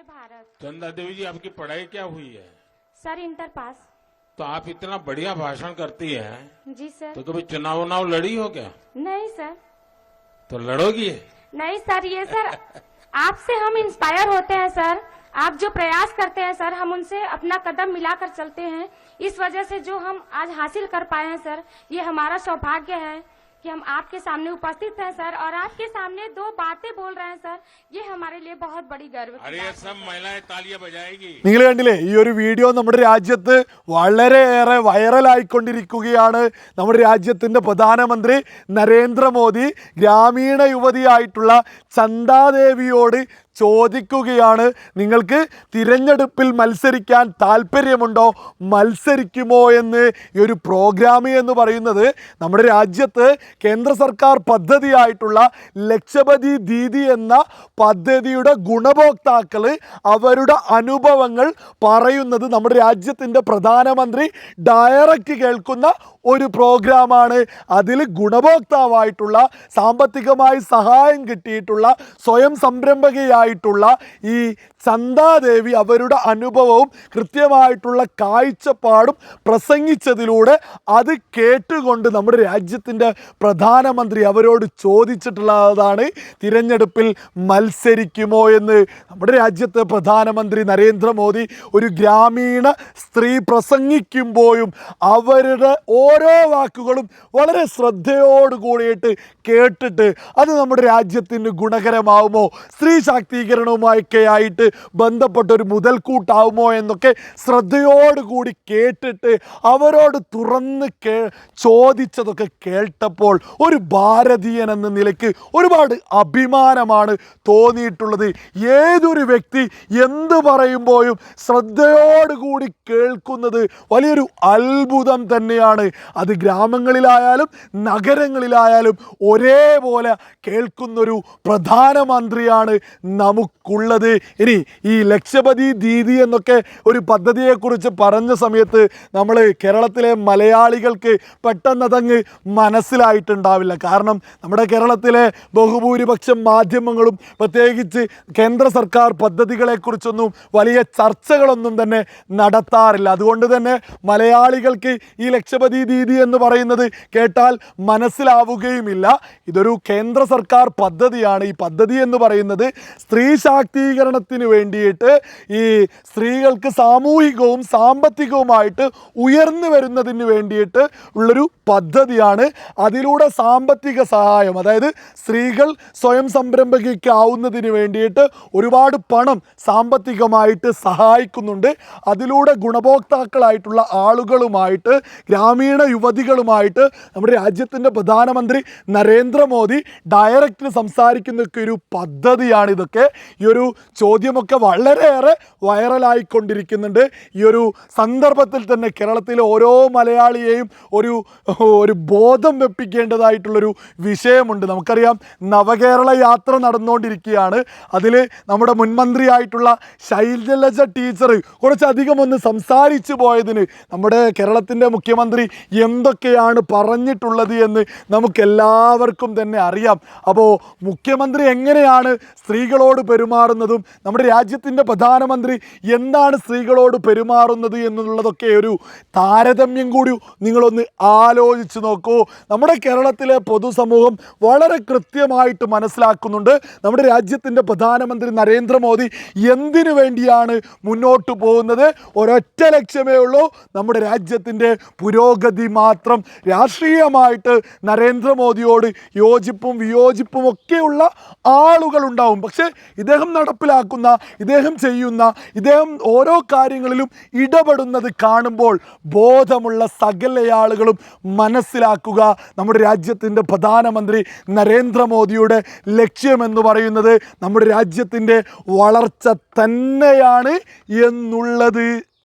जय भारत। चंदा देवी जी आपकी पढ़ाई क्या हुई है? Sir inter pass. तो आप इतना बढ़िया भाषण करती हैं? जी सर। तो कभी चुनाव उनाव लड़ी हो क्या? नहीं सर। तो लड़ोगी? नहीं सर ये सर आपसे हम इंस्पायर होते हैं सर। आप जो प्रयास करते हैं सर हम उनसे अपना कदम मिलाकर चलते हैं। इस वजह से जो हम आज हासिल कर पाए हैं सर ये हमारा सौभाग्य है। कि हम आपके सामने उपस्थित हैं सर और आपके सामने दो बातें बोल रहे हैं सर ये हमारे लिए बहुत बड़ी गर्व की अरे बात ये है। सब महिलाएं तालियां बजाएगी നിങ്ങൾ കണ്ടില്ലേ ഈ ഒരു വീഡിയോ നമ്മുടെ രാജ്യത്ത് വളരെയേറെ വൈറലായിക്കൊണ്ടിരിക്കുകയാണ് നമ്മുടെ രാജ്യത്തിൻ്റെ പ്രധാനമന്ത്രി നരേന്ദ്രമോദി ഗ്രാമീണ യുവതിയായിട്ടുള്ള ചന്ദാദേവിയോട് ചോദിക്കുകയാണ്. നിങ്ങൾക്ക് തിരഞ്ഞെടുപ്പിൽ മത്സരിക്കാൻ താല്പര്യമുണ്ടോ മത്സരിക്കുമോ എന്ന് ഈ ഒരു പ്രോഗ്രാം എന്ന് പറയുന്നത് നമ്മുടെ രാജ്യത്ത് കേന്ദ്ര സർക്കാർ പദ്ധതിയായിട്ടുള്ള ലക്ഷപതി ദീദി എന്ന പദ്ധതിയുടെ ഗുണഭോക്താക്കൾ അവരുടെ അനുഭവങ്ങൾ പറയുന്നത് നമ്മുടെ രാജ്യത്തിന്റെ പ്രധാനമന്ത്രി ഡയറക്റ്റ് കേൾക്കുന്ന ഒരു പ്രോഗ്രാമാണ് അതിൽ ഗുണഭോക്താവായിട്ടുള്ള സാമ്പത്തികമായി സഹായം കിട്ടിയിട്ടുള്ള സ്വയം സംരംഭകയായിട്ടുള്ള ഈ ചന്ദാദേവി അവരുടെ അനുഭവവും കൃത്യമായിട്ടുള്ള കാഴ്ചപ്പാടും പ്രസംഗിച്ചതിലൂടെ അത് കേട്ടുകൊണ്ട് നമ്മുടെ രാജ്യത്തിന്റെ പ്രധാനമന്ത്രി അവരോട് ചോദിച്ചിട്ടുള്ളതാണ് തിരഞ്ഞെടുപ്പിൽ മത്സരിക്കുമോ എന്ന്? നമ്മുടെ രാജ്യത്തെ പ്രധാനമന്ത്രി നരേന്ദ്രമോദി ഒരു ഗ്രാമീണ സ്ത്രീ പ്രസംഗിക്കുമ്പോഴും അവരുടെ ഓരോ വാക്കുകളും വളരെ ശ്രദ്ധയോട് കൂടിയിട്ട് കേട്ടിട്ട് അത് നമ്മുടെ രാജ്യത്തിന് ഗുണകരമാവുമോ? സ്ത്രീ ശാക്തീകരണവുമൊക്കെ ബന്ധപ്പെട്ട ഒരു മുതൽക്കൂട്ടാവുമോ എന്നൊക്കെ ശ്രദ്ധയോടുകൂടി കേട്ടിട്ട് അവരോട് തുറന്ന് കേ ചോദിച്ചതൊക്കെ കേട്ടപ്പോൾ ഒരു ഭാരതീയൻ എന്ന നിലയ്ക്ക് ഒരുപാട് അഭിമാനമാണ് തോന്നിയിട്ടുള്ളത്. ഏതൊരു വ്യക്തി എന്ത് പറയുമ്പോഴും ശ്രദ്ധയോടുകൂടി കേൾക്കുന്നത് വലിയൊരു അത്ഭുതം തന്നെയാണ്. അത് ഗ്രാമങ്ങളിലായാലും നഗരങ്ങളിലായാലും ഒരേപോലെ കേൾക്കുന്നൊരു പ്രധാനമന്ത്രിയാണ് നമുക്കുള്ളത്. ഇനി ഈ ലക്ഷപതി ദീദി എന്നൊക്കെ ഒരു പദ്ധതിയെക്കുറിച്ച് പറഞ്ഞ സമയത്ത് നമ്മൾ കേരളത്തിലെ മലയാളികൾക്ക് പെട്ടെന്നതങ്ങ് മനസ്സിലായിട്ടുണ്ടാവില്ല. കാരണം നമ്മുടെ കേരളത്തിലെ ബഹുഭൂരിപക്ഷം മാധ്യമങ്ങളും പ്രത്യേകിച്ച് കേന്ദ്ര സർക്കാർ പദ്ധതികളെക്കുറിച്ചൊന്നും വലിയ ചർച്ചകളൊന്നും തന്നെ നടത്താറില്ല. അതുകൊണ്ട് തന്നെ മലയാളികൾക്ക് ഈ ലക്ഷപതി ദീദി എന്ന് പറയുന്നത് കേട്ടാൽ മനസ്സിലാവുകയുമില്ല. ഇതൊരു കേന്ദ്ര സർക്കാർ പദ്ധതിയാണ്. ഈ പദ്ധതി എന്ന് പറയുന്നത് സ്ത്രീ ശാക്തീകരണത്തിന് വേണ്ടിയിട്ട് ഈ സ്ത്രീകൾക്ക് സാമൂഹികവും സാമ്പത്തികവുമായിട്ട് ഉയർന്നു വരുന്നതിന് വേണ്ടിയിട്ട് ഉള്ളൊരു പദ്ധതിയാണ്. അതിലൂടെ സാമ്പത്തിക സഹായം അതായത് സ്ത്രീകൾ സ്വയം സംരംഭകയ്ക്കാവുന്നതിന് വേണ്ടിയിട്ട് ഒരുപാട് പണം സാമ്പത്തികമായിട്ട് സഹായിക്കുന്നുണ്ട്. അതിലൂടെ ഗുണഭോക്താക്കളായിട്ടുള്ള ആളുകളുമായിട്ട് ഗ്രാമീണ യുവതികളുമായിട്ട് നമ്മുടെ രാജ്യത്തിന്റെ പ്രധാനമന്ത്രി നരേന്ദ്രമോദി ഡയറക്റ്റ് സംസാരിക്കുന്നൊക്കെ ഒരു പദ്ധതിയാണ് ഇതൊക്കെ. ഈ ഒരു ചോദ്യമൊക്കെ വളരെയേറെ വൈറലായിക്കൊണ്ടിരിക്കുന്നുണ്ട്. ഈ ഒരു സന്ദർഭത്തിൽ തന്നെ കേരളത്തിലെ ഓരോ മലയാളിയെയും ഒരു ഒരു ബോധം വെപ്പിക്കേണ്ടതായിട്ടുള്ളൊരു വിഷയമുണ്ട്. നമുക്കറിയാം നവകേരള യാത്ര നടന്നുകൊണ്ടിരിക്കുകയാണ്. അതിൽ നമ്മുടെ മുൻമന്ത്രിയായിട്ടുള്ള ശൈലജ ടീച്ചർ കുറച്ചധികം ഒന്ന് സംസാരിച്ചു പോയതിന് നമ്മുടെ കേരളത്തിന്റെ മുഖ്യമന്ത്രി എന്തൊക്കെയാണ് പറഞ്ഞിട്ടുള്ളത് എന്ന് നമുക്കെല്ലാവർക്കും തന്നെ അറിയാം. അപ്പോൾ മുഖ്യമന്ത്രി എങ്ങനെയാണ് സ്ത്രീകളോട് പെരുമാറുന്നതും നമ്മുടെ രാജ്യത്തിന്റെ പ്രധാനമന്ത്രി എന്താണ് സ്ത്രീകളോട് പെരുമാറുന്നത് എന്നുള്ളതൊക്കെ ഒരു താരതമ്യം കൂടി നിങ്ങളൊന്ന് ആലോചിച്ച് നോക്കൂ. നമ്മുടെ കേരളത്തിലെ പൊതുസമൂഹം വളരെ കൃത്യമായിട്ട് മനസ്സിലാക്കുന്നുണ്ട്. നമ്മുടെ രാജ്യത്തിന്റെ പ്രധാനമന്ത്രി നരേന്ദ്രമോദി എന്തിനു വേണ്ടിയാണ് മുന്നോട്ട് പോകുന്നത്? ഒരൊറ്റ ലക്ഷ്യമേ ഉള്ളൂ. നമ്മുടെ രാജ്യത്തിന്റെ പുരോഗതി മാത്രം രാഷ്ട്രീയമായിട്ട് നരേന്ദ്രമോദിയോട് യോജിപ്പും വിയോജിപ്പും ഒക്കെയുള്ള ആളുകളുണ്ടാവും. പക്ഷേ ഇദ്ദേഹം നടപ്പിലാക്കുന്ന ഇദ്ദേഹം ചെയ്യുന്ന ഇദ്ദേഹം ഓരോ കാര്യങ്ങളിലും ഇടപെടുന്നത് കാണുമ്പോൾ ബോധമുള്ള സകല ആളുകളും മനസ്സിലാക്കുക നമ്മുടെ രാജ്യത്തിന്റെ പ്രധാനമന്ത്രി നരേന്ദ്രമോദിയുടെ ലക്ഷ്യമെന്ന് പറയുന്നത് നമ്മുടെ രാജ്യത്തിന്റെ വളർച്ച തന്നെയാണ് എന്നുള്ളത്.